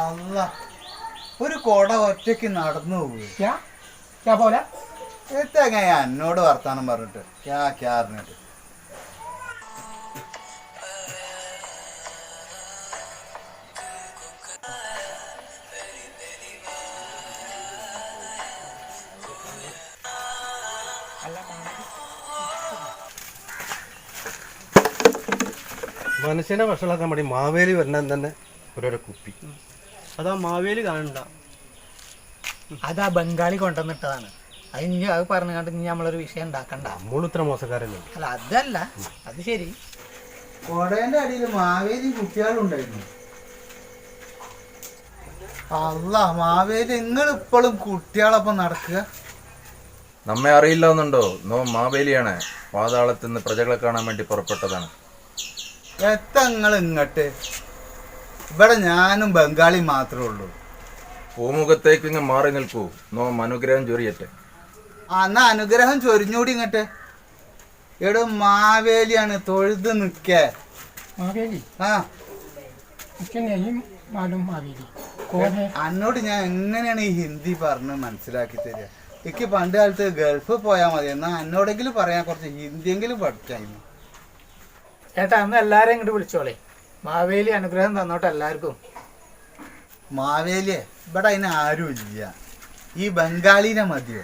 അല്ല. ഒരു കൊട ഒറ്റയ്ക്ക് നടന്നു പോവുക ക്യാ? ക്യാ പോലെ? എന്നോട് വർത്താനം പറഞ്ഞിട്ട്? ക്യാ ക്യാ അറിഞ്ഞിട്ട് മനുഷ്യനെ വഷളാക്കാൻ വേണ്ടി മാവേലി വരണം തന്നെ ഓരോരോ കുപ്പി. അതാ മാവേലി കാണണ്ട. അതാ ബംഗാളി കൊണ്ടുവന്നിട്ടതാണ്. അത് ഇനി അത് പറഞ്ഞു കണ്ട് ഇനി നമ്മളൊരു വിഷയം ഉണ്ടാക്കണ്ട. നമ്മളിത്ര മോശക്കാരല്ലേ? അല്ല അതല്ല. അത് ശരി. കൊടേന്റെ അടിയിൽ മാവേലി കുട്ടികളുണ്ടായിരുന്നു. അല്ല മാവേലി നിങ്ങൾ ഇപ്പോഴും കുട്ടികളൊപ്പം നടക്കുക? നമ്മെ അറിയില്ല എന്നുണ്ടോ നോ മാവേലിയാണ് പാതാളത്തിൽ നിന്ന് പ്രജകളെ കാണാൻ വേണ്ടി പുറപ്പെട്ടതാണ്. എത്തങ്ങൾ ഇങ്ങട്ട് ഇങ്ങോട്ട്? ഇവിടെ ഞാനും ബംഗാളി മാത്രമേ ഉള്ളൂ. പൂമുഖത്തേക്ക് ഇങ്ങ് മാറി നിൽക്കൂ. നോ അനുഗ്രഹം ചൊരിയട്ടെ. ആ എന്നാ അനുഗ്രഹം ചൊരിഞ്ഞൂടി ഇങ്ങട്ടെ. എടോ മാവേലിയാണ് തൊഴുത് നിൽക്കേ. മാവേലി? ആ. മാവേലി. അന്നോട് ഞാൻ എങ്ങനെയാണ് ഈ ഹിന്ദി പറഞ്ഞ് മനസ്സിലാക്കി തരിക? എനിക്ക് പണ്ട് കാലത്ത് ഗൾഫ് പോയാൽ മതി. എന്നാ അന്നോടെങ്കിലും പറയാൻ കുറച്ച് ഹിന്ദിയെങ്കിലും പഠിച്ചായിരുന്നു ചേട്ടാ അന്ന് എല്ലാരെയും ഇങ്ങോട്ട് വിളിച്ചോളേ. മാവേലി അനുഗ്രഹം തന്നോട്ടെ എല്ലാവർക്കും. മാവേലിയെ? ഇവിടെ അതിന് ആരുമില്ല. ഈ ബംഗാളിനെ മതിയോ?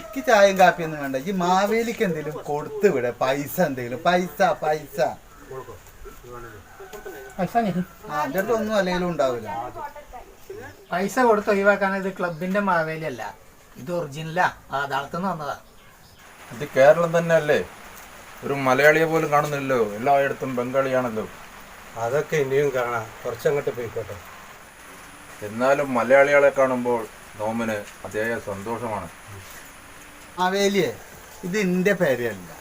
ഇക്ക് ചായയും കാപ്പിയൊന്നും വേണ്ട. ഈ മാവേലിക്ക് എന്തെങ്കിലും കൊടുത്തു വിടെ. പൈസ എന്തെങ്കിലും. പൈസ പൈസ. അടുത്ത് ഒന്നും അല്ലെങ്കിലും ഉണ്ടാവില്ല. പൈസ കൊടുത്ത് ഒഴിവാക്കാൻ ഇത് ക്ലബിന്റെ മാവേലി അല്ല. ഇത് ഒറിജിനലാ. പാതാളത്തുനിന്ന് വന്നതാ. ഇത് കേരളം തന്നെ അല്ലേ ഒരു മലയാളിയെ പോലും കാണുന്നില്ലല്ലോ. എല്ലായിടത്തും ബംഗാളിയാണല്ലോ. അതൊക്കെ ഇനിയും കാണാം. കുറച്ചങ്ങോട്ട് പോയിക്കോട്ടെ. എന്നാലും മലയാളികളെ കാണുമ്പോൾ നോമിന് അതേ സന്തോഷമാണ്. അവേലിയെ ഇത് എന്റെ പേരല്ല.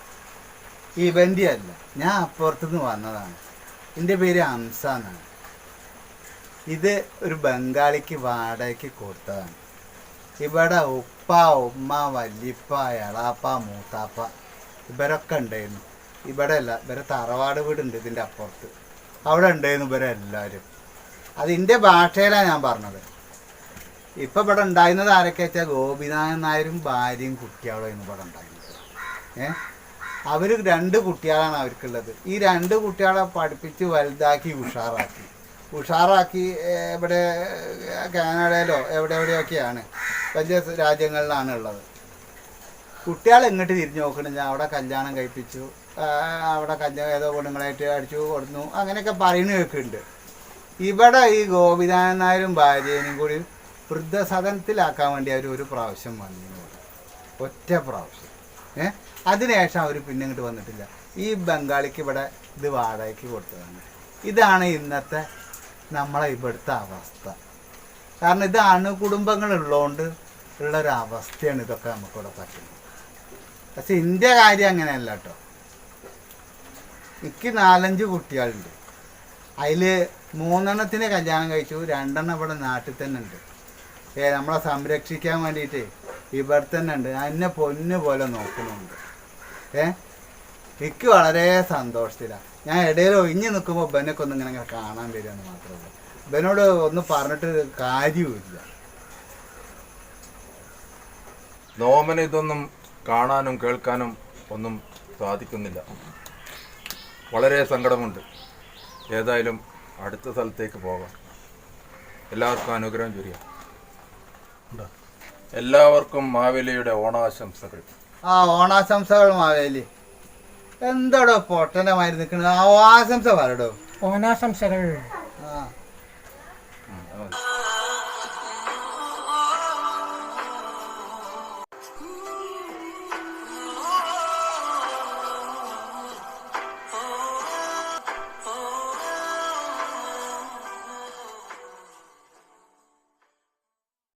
ഇവന്റെ അല്ല. ഞാൻ അപ്പുറത്തുനിന്ന് വന്നതാണ്. എന്റെ പേര് ഹംസ എന്നാണ്. ഇത് ഒരു ബംഗാളിക്ക് വാടകയ്ക്ക് കൊടുത്തതാണ്. ഇവിടെ ഉപ്പ ഉമ്മ വല്യപ്പ എളാപ്പ മൂത്താപ്പ ഇവരൊക്കെ ഉണ്ടായിരുന്നു ഇവിടെ അല്ല ഇവരെ തറവാട് വീടുണ്ട് ഇതിന്റെ അപ്പുറത്ത്. അവിടെ ഉണ്ടായിരുന്നു ഇവരെ എല്ലാവരും അതിന്റെ ഭാഷയിലാണ് ഞാൻ പറഞ്ഞത്. ഇപ്പം ഇവിടെ ഉണ്ടായിരുന്നത് ആരൊക്കെ വെച്ചാൽ ഗോപിനാഥൻ നായരും ഭാര്യയും കുട്ടികളും ഇവിടെ ഉണ്ടായിരുന്നത്. ഏ? അവർ രണ്ട് കുട്ടികളാണ് അവർക്കുള്ളത്. ഈ രണ്ട് കുട്ടികളെ പഠിപ്പിച്ച് വലുതാക്കി ഉഷാറാക്കി. ഉഷാറാക്കി ഇവിടെ കാനഡയിലോ എവിടെ എവിടെയൊക്കെയാണ്? വലിയ രാജ്യങ്ങളിലാണ് ഉള്ളത്. കുട്ടികൾ എങ്ങോട്ട് തിരിഞ്ഞു നോക്കണില്ല അവിടെ കല്യാണം കഴിപ്പിച്ചു. അവിടെ കല്യാണം ഏതോ പെണ്ണുങ്ങളായിട്ട് അടിച്ചു കൊടുന്നു അങ്ങനെയൊക്കെ പറയുന്ന കേൾക്കുന്നുണ്ട്. ഇവിടെ ഈ ഗോപിനാഥൻ ഭാര്യനും കൂടി വൃദ്ധസദനത്തിലാക്കാൻ വേണ്ടി അവർ ഒരു പ്രാവശ്യം വന്നു ഒറ്റ പ്രാവശ്യം. ഏ? അതിനുശേഷം അവർ പിന്നെ ഇങ്ങോട്ട് വന്നിട്ടില്ല. ഈ ബംഗാളിക്ക് ഇവിടെ ഇത് വാടകയ്ക്ക് കൊടുത്തതാണ്. ഇതാണ് ഇന്നത്തെ നമ്മളെ ഇവിടുത്തെ അവസ്ഥ. കാരണം ഇത് അണുകുടുംബങ്ങൾ ഉള്ളതുകൊണ്ട് ഉള്ളൊരു അവസ്ഥയാണ് ഇതൊക്കെ നമുക്കിവിടെ പറ്റുന്നത്. പക്ഷെ ഇന്ത്യ കാര്യം അങ്ങനെയല്ല കേട്ടോ എനിക്ക് നാലഞ്ച് കുട്ടികളുണ്ട്. അതിൽ മൂന്നെണ്ണത്തിന് കല്യാണം കഴിച്ചു രണ്ടെണ്ണം ഇവിടെ നാട്ടിൽ തന്നെ ഉണ്ട്. ഏ നമ്മളെ സംരക്ഷിക്കാൻ വേണ്ടിയിട്ട് ഇവിടെ തന്നെ ഉണ്ട്. എന്നെ പൊന്നു പോലെ നോക്കുന്നുണ്ട്. ഏ എനിക്ക് വളരെ സന്തോഷത്തിലാണ് ഞാൻ ഇടയിൽ ഒഴിഞ്ഞു നിൽക്കുമ്പോൾ ബനൊക്കെ ഒന്ന് ഇങ്ങനെ കാണാൻ വരികയെന്ന് മാത്രമേ ഉള്ളൂ. ബനോട് ഒന്ന് പറഞ്ഞിട്ട് കാര്യവുമില്ല. നോമന ഇതൊന്നും കാണാനും കേൾക്കാനും ഒന്നും സാധിക്കുന്നില്ല. വളരെ സങ്കടമുണ്ട്. ഏതായാലും അടുത്ത സ്ഥലത്തേക്ക് പോകാം. എല്ലാവർക്കും അനുഗ്രഹം ചൊരിയ. എല്ലാവർക്കും മാവേലിയുടെ ഓണാശംസകൾ. ആ ഓണാശംസകൾ മാവേലി. എന്താടോ പൊട്ടനമായി നിൽക്കുന്നത് ആ ആശംസ പറയടോ. ഓണാശംസകൾ.